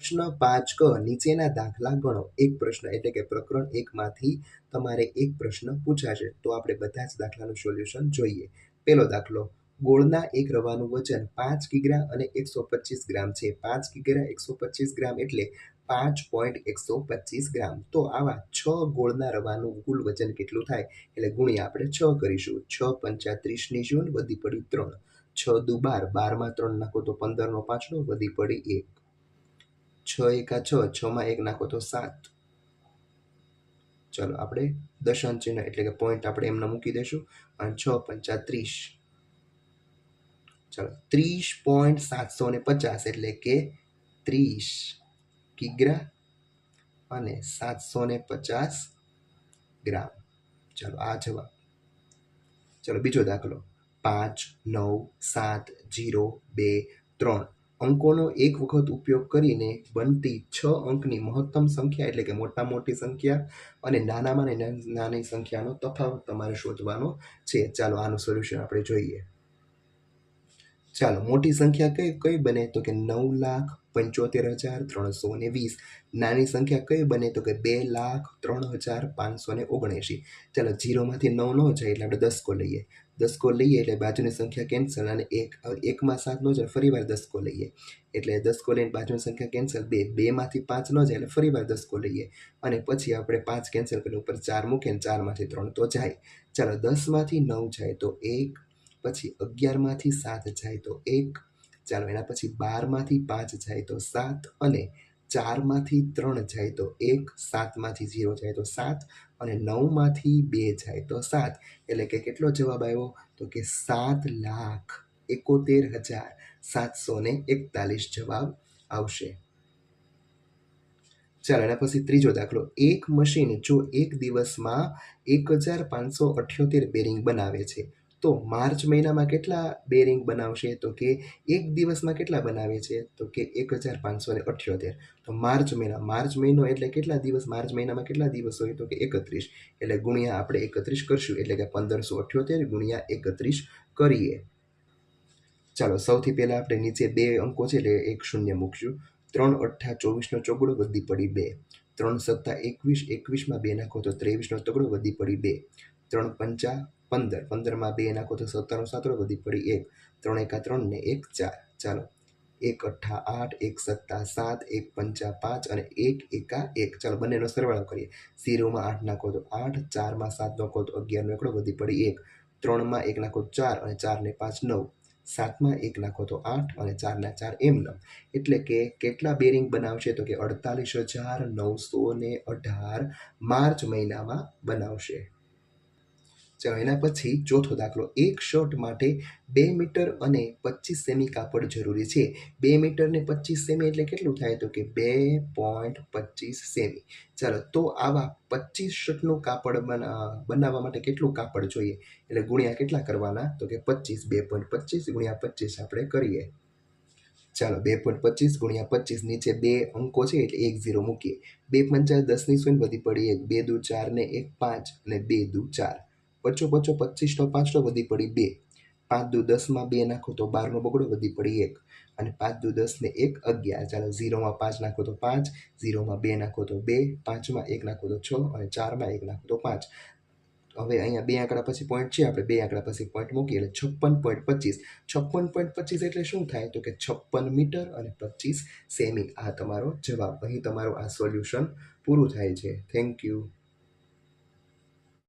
પ્રશ્ન પાંચ ક નીચેના દાખલા ગણો. એક પ્રશ્ન એટલે કે પ્રકરણ એકમાંથી તમારે એક પ્રશ્ન પૂછાશે. તો આપણે બધા જ દાખલાનું સોલ્યુશન જોઈએ. પહેલો દાખલો, ગોળના એક રવાનું વજન પાંચ કિગ્રા અને એકસો પચીસ ગ્રામ છે. પાંચ કિગ્રા, એકસો પચીસ ગ્રામ એટલે પાંચ પોઈન્ટ એકસો પચીસ ગ્રામ. તો આવા છ ગોળના રવાનું કુલ વજન કેટલું થાય? એટલે ગુણ્યા આપણે છ કરીશું. છ પંચા ત્રીસની જૂન વધી પડી ત્રણ. છ દુ બાર, બારમાં ત્રણ નાખો તો પંદરનો પાંચડો વધી પડી એક. છ એકા છ, છમાં એક નાખો તો સાત. ચલો આપણે દશાંશ ચિહ્ન એટલે કે પોઈન્ટ આપણે એમને મૂકી દઈશું અને છ પંચા ત્રીસ. ચલો ત્રીસ પોઈન્ટ સાતસો ને પચાસ એટલે કે ત્રીસ. કિગ્રા અને સાતસો ને પચાસ ગ્રામ. ચલો આ જવાબ. ચલો બીજો દાખલો. પાંચ, નવ, સાત, જીરો, બે, ત્રણ. અંકોનો એક વખત ઉપયોગ કરીને બનતી છ અંકની મહત્તમ સંખ્યા એટલે કે મોટા મોટી સંખ્યા અને નાનામાં ને નાની સંખ્યાનો તફાવત તમારે શોધવાનો છે. ચાલો આનું સોલ્યુશન આપણે જોઈએ. ચાલો, મોટી સંખ્યા કઈ કઈ બને? તો કે નવ લાખ પંચોતેર હજાર ત્રણસો ને વીસ. નાની સંખ્યા કઈ બને? તો કે બે લાખ ત્રણ હજાર પાંચસો ને ઓગણએંશી. ચાલો જીરોમાંથી નવ ન જાય એટલે આપણે દસકો લઈએ. દસકો લઈએ એટલે બાજુની સંખ્યા કેન્સલ અને એક, એકમાં સાત ન જાય ફરી વાર દસકો લઈએ. એટલે દસકો લઈને બાજુની સંખ્યા કેન્સલ બે, બેમાંથી પાંચ ન જાય એટલે ફરી વાર દસકો લઈએ. અને પછી આપણે પાંચ કેન્સલ કરીને ઉપર ચાર મૂકીએ ચારમાંથી ત્રણ તો જાય. ચાલો દસમાંથી નવ જાય તો એક, પછી અગિયારમાંથી સાત જાય તો એક. ચાલો એના પછી બારમાંથી પાંચ જાય તો સાત અને ચારમાંથી ત્રણ જાય તો એક, સાતમાંથી ઝીરો જાય તો સાત અને નવમાંથી બે જાય તો સાત. એટલે કે કેટલો જવાબ આવ્યો? તો કે સાત લાખ એકોતેર હજાર સાતસો ને એકતાલીસ જવાબ આવશે. ચાલો, એના પછી ત્રીજો દાખલો. એક મશીન જો એક દિવસમાં એક હજાર પાંચસો અઠ્યોતેર બેરિંગ બનાવે છે તો માર્ચ મહિનામાં કેટલા બેરિંગ બનાવશે? તો કે એક દિવસમાં કેટલા બનાવે છે? તો કે એક હજાર પાંચસો ને અઠ્યોતેર. તો માર્ચ મહિના, માર્ચ મહિનો એટલે કેટલા દિવસ? માર્ચ મહિનામાં કેટલા દિવસ હોય? તો કે એકત્રીસ. એટલે ગુણ્યા આપણે એકત્રીસ કરશું, એટલે કે પંદરસો અઠ્યોતેર ગુણ્યા એકત્રીસ કરીએ. ચાલો, સૌથી પહેલાં આપણે નીચે બે અંકો છે, એટલે એક શૂન્ય મૂકશું. ત્રણ અઠ્ઠા ચોવીસનો ચોગડો વધી પડી બે. ત્રણ સત્તા એકવીસ, એકવીસમાં બે નાખો તો ત્રેવીસનો તગડો વધી પડી બે. ત્રણ પંચા પંદર. પંદરમાં બે નાખો તો સત્તરનો સાતડો વધી પડી એક. ત્રણ એકા ત્રણ ને એક ચાર. ચાલો. એક અઠ્ઠા આઠ, એક સત્તા સાત, એક પંચા પાંચ અને એક એકા એક. ચાલો, બંનેનો સરવાળો કરીએ. ઝીરોમાં આઠ નાખો તો આઠ, ચારમાં સાત નાખો તો અગિયારનો એકડો વધી પડી એક. ત્રણમાં એક નાખો ચાર અને ચારને પાંચ નવ. સાતમાં એક નાખો તો આઠ અને ચારના ચાર એમ નવ. એટલે કે કેટલા બેરિંગ બનાવશે તો કે અડતાલીસ હજાર નવસો ને અઢાર માર્ચ મહિનામાં બનાવશે. એના પછી ચોથો દાખલો, એક શર્ટ માટે બે મીટર અને પચીસ સેમી કાપડ જરૂરી છે. બે મીટર ને પચીસ સેમી એટલે કેટલું થાય? તો કે બે પોઈન્ટ પચીસ સેમી. ચાલો, તો આવા પચીસ શર્ટનું કાપડ બનાવવા માટે કેટલું કાપડ જોઈએ? એટલે ગુણ્યા કેટલા કરવાના? તો કે પચીસ, બે પોઈન્ટ પચીસ ગુણ્યા પચીસ આપણે કરીએ. ચાલો, બે પોઈન્ટ પચીસ ગુણ્યા પચીસ નીચે બે અંકો છે એટલે એક ઝીરો મૂકીએ. બે પંચાસ દસની શૂન્ય વધી પડી એક, બે દુ ચાર ને એક પાંચ અને બે દુ ચાર. પચો પચો પચીસનો પાંચનો વધી પડી બે. પાંચ દુ દસમાં બે નાખો તો બારનો બગડો વધી પડી એક. અને પાંચ દુ દસ ને એક અગિયાર. ચાલો ઝીરોમાં પાંચ નાખો તો પાંચ ઝીરોમાં બે નાખો તો બે પાંચમાં એક નાખો તો છ અને ચારમાં એક નાખો તો પાંચ. હવે અહીંયા બે આંકડા પછી પોઈન્ટ છે, આપણે બે આંકડા પછી પોઈન્ટ મૂકીએ એટલે છપ્પન પોઈન્ટ પચીસ. છપ્પન પોઈન્ટ પચીસ એટલે શું થાય? તો કે છપ્પન મીટર અને પચીસ સેમી. આ તમારો જવાબ. અહીં તમારું આ સોલ્યુશન પૂરું થાય છે. Thank you